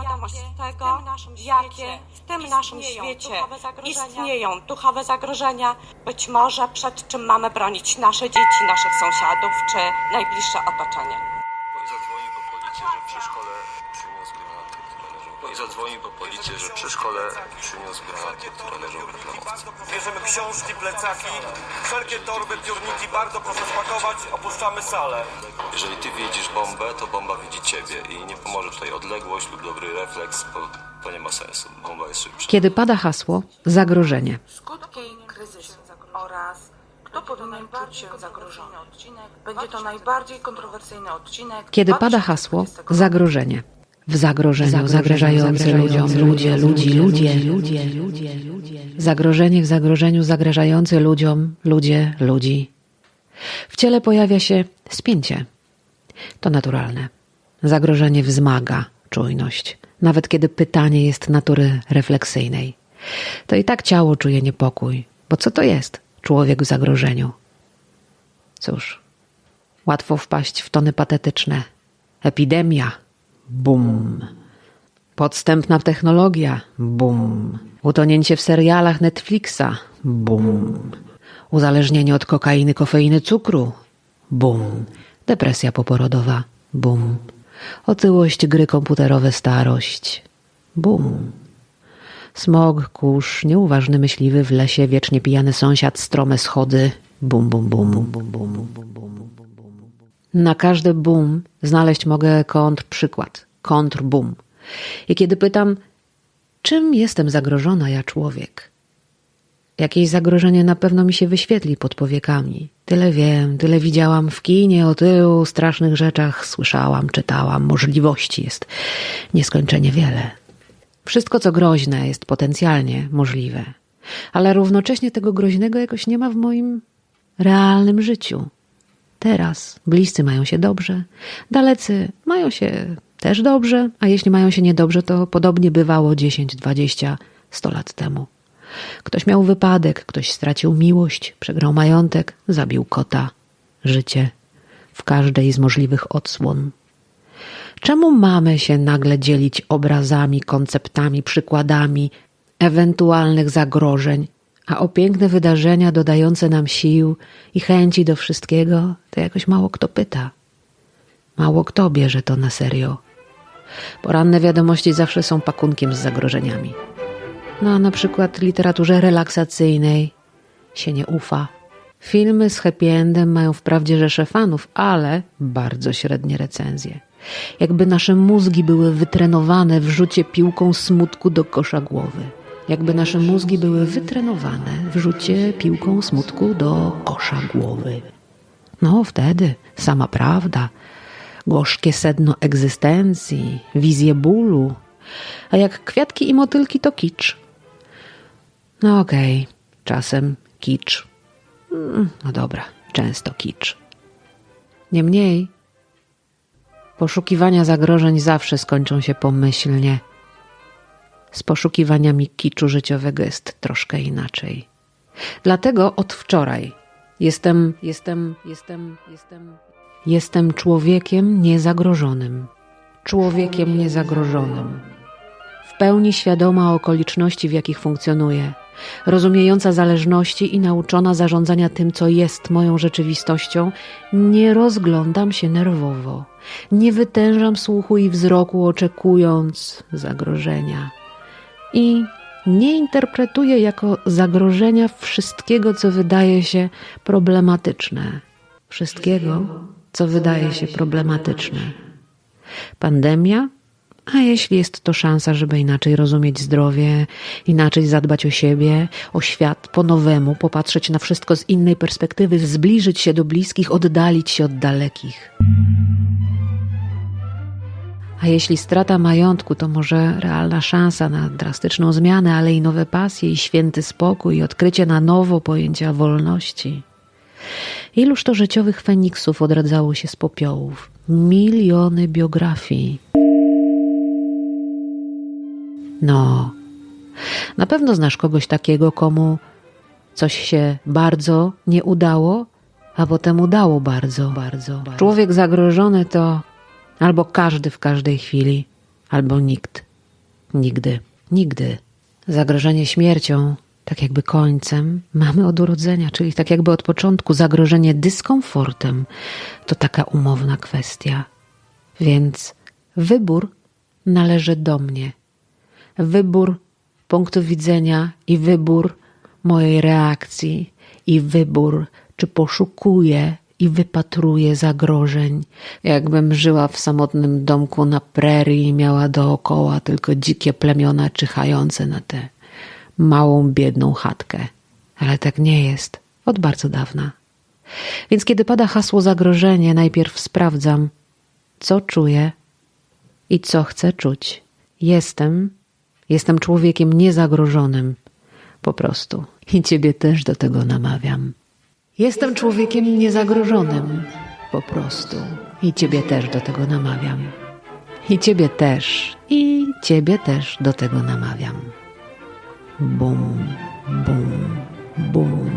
świadomość tego, jakie w tym naszym świecie istnieją duchowe zagrożenia, być może przed czym mamy bronić nasze dzieci, naszych sąsiadów czy najbliższe otoczenie. Zadzwoni po policję, że przy szkole przyniósł granaty, które leżą. I zadzwoni po policję, że przy szkole przyniósł granaty, które leżą w reklamowcu. Bierzemy książki, plecaki, wszelkie torby, piórniki, bardzo proszę spakować, opuszczamy salę. Jeżeli ty widzisz bombę, to bomba widzi ciebie i nie pomoże tutaj odległość lub dobry refleks, bo to nie ma sensu. Bomba jest szybsza. Kiedy pada hasło zagrożenie, Skutki kryzysu oraz kto powinien czuć się zagrożony. Będzie to najbardziej kontrowersyjny odcinek. kiedy pada hasło 2020 roku. zagrożenie. W zagrożeniu zagrażający ludziom ludzie, ludzi, ludzie, ludzie, ludzie. Zagrożenie w zagrożeniu zagrażający ludziom ludzie, ludzi. W ciele pojawia się spięcie. To naturalne. Zagrożenie wzmaga czujność, nawet kiedy pytanie jest natury refleksyjnej. To i tak ciało czuje niepokój, bo co to jest człowiek w zagrożeniu? Cóż, łatwo wpaść w tony patetyczne. Epidemia. Bum. Podstępna technologia. Bum. Utonięcie w serialach Netflixa. Bum. Uzależnienie od kokainy, kofeiny, cukru. Bum. Depresja poporodowa. Bum. Otyłość, gry komputerowe, starość. Bum. Smog, kurz, nieuważny myśliwy w lesie, wiecznie pijany sąsiad, strome schody. Bum, bum, bum, bum, bum, bum, bum, bum, bum. Na każdy boom znaleźć mogę kontrprzykład, kontrboom. I kiedy pytam, czym jestem zagrożona ja człowiek? Jakieś zagrożenie na pewno mi się wyświetli pod powiekami. Tyle wiem, tyle widziałam w kinie o tylu strasznych rzeczach, słyszałam, czytałam, możliwości jest nieskończenie wiele. Wszystko, co groźne, jest potencjalnie możliwe, ale równocześnie tego groźnego jakoś nie ma w moim realnym życiu. Teraz bliscy mają się dobrze, dalecy mają się też dobrze, a jeśli mają się niedobrze, to podobnie bywało 10, 20, 100 lat temu. Ktoś miał wypadek, ktoś stracił miłość, przegrał majątek, zabił kota, życie w każdej z możliwych odsłon. Czemu mamy się nagle dzielić obrazami, konceptami, przykładami ewentualnych zagrożeń, a o piękne wydarzenia dodające nam sił i chęci do wszystkiego, to jakoś mało kto pyta. Mało kto bierze to na serio. Poranne wiadomości zawsze są pakunkiem z zagrożeniami. No a na przykład literaturze relaksacyjnej się nie ufa. Filmy z happy endem mają wprawdzie rzesze fanów, ale bardzo średnie recenzje. Jakby nasze mózgi były wytrenowane w rzucie piłką smutku do kosza głowy. Jakby nasze mózgi były wytrenowane w rzucie piłką smutku do kosza głowy. No wtedy sama prawda, gorzkie sedno egzystencji, wizje bólu, a jak kwiatki i motylki to kicz. No okej, czasem kicz. Mm, No dobra, często kicz. Niemniej, poszukiwania zagrożeń zawsze skończą się pomyślnie. Z poszukiwaniami kiczu życiowego jest troszkę inaczej. Dlatego od wczoraj jestem, jestem, jestem, jestem, jestem człowiekiem niezagrożonym. Człowiekiem niezagrożonym. W pełni świadoma okoliczności, w jakich funkcjonuję, rozumiejąca zależności i nauczona zarządzania tym, co jest moją rzeczywistością, nie rozglądam się nerwowo, nie wytężam słuchu i wzroku, oczekując zagrożenia. I nie interpretuję jako zagrożenia wszystkiego, co wydaje się problematyczne. Wszystkiego, co wydaje się problematyczne. Pandemia? A jeśli jest to szansa, żeby inaczej rozumieć zdrowie, inaczej zadbać o siebie, o świat po nowemu, popatrzeć na wszystko z innej perspektywy, zbliżyć się do bliskich, oddalić się od dalekich. A jeśli strata majątku, to może realna szansa na drastyczną zmianę, ale i nowe pasje, i święty spokój, i odkrycie na nowo pojęcia wolności. Iluż to życiowych feniksów odradzało się z popiołów? Miliony biografii. No, na pewno znasz kogoś takiego, komu coś się bardzo nie udało, a potem udało bardzo, bardzo. bardzo. Człowiek zagrożony to albo każdy w każdej chwili, albo nikt. Nigdy, nigdy. Zagrożenie śmiercią, tak jakby końcem, mamy od urodzenia, czyli tak jakby od początku. Zagrożenie dyskomfortem to taka umowna kwestia. Więc wybór należy do mnie. Wybór punktu widzenia i wybór mojej reakcji i wybór, czy poszukuję i wypatruję zagrożeń, jakbym żyła w samotnym domku na prerii i miała dookoła tylko dzikie plemiona czyhające na tę małą, biedną chatkę. Ale tak nie jest od bardzo dawna. Więc kiedy pada hasło zagrożenie, najpierw sprawdzam, co czuję i co chcę czuć. Jestem, jestem człowiekiem niezagrożonym, po prostu. I ciebie też do tego namawiam. Jestem człowiekiem niezagrożonym, po prostu. I ciebie też do tego namawiam. I ciebie też, i ciebie też do tego namawiam. Bum, bum, bum.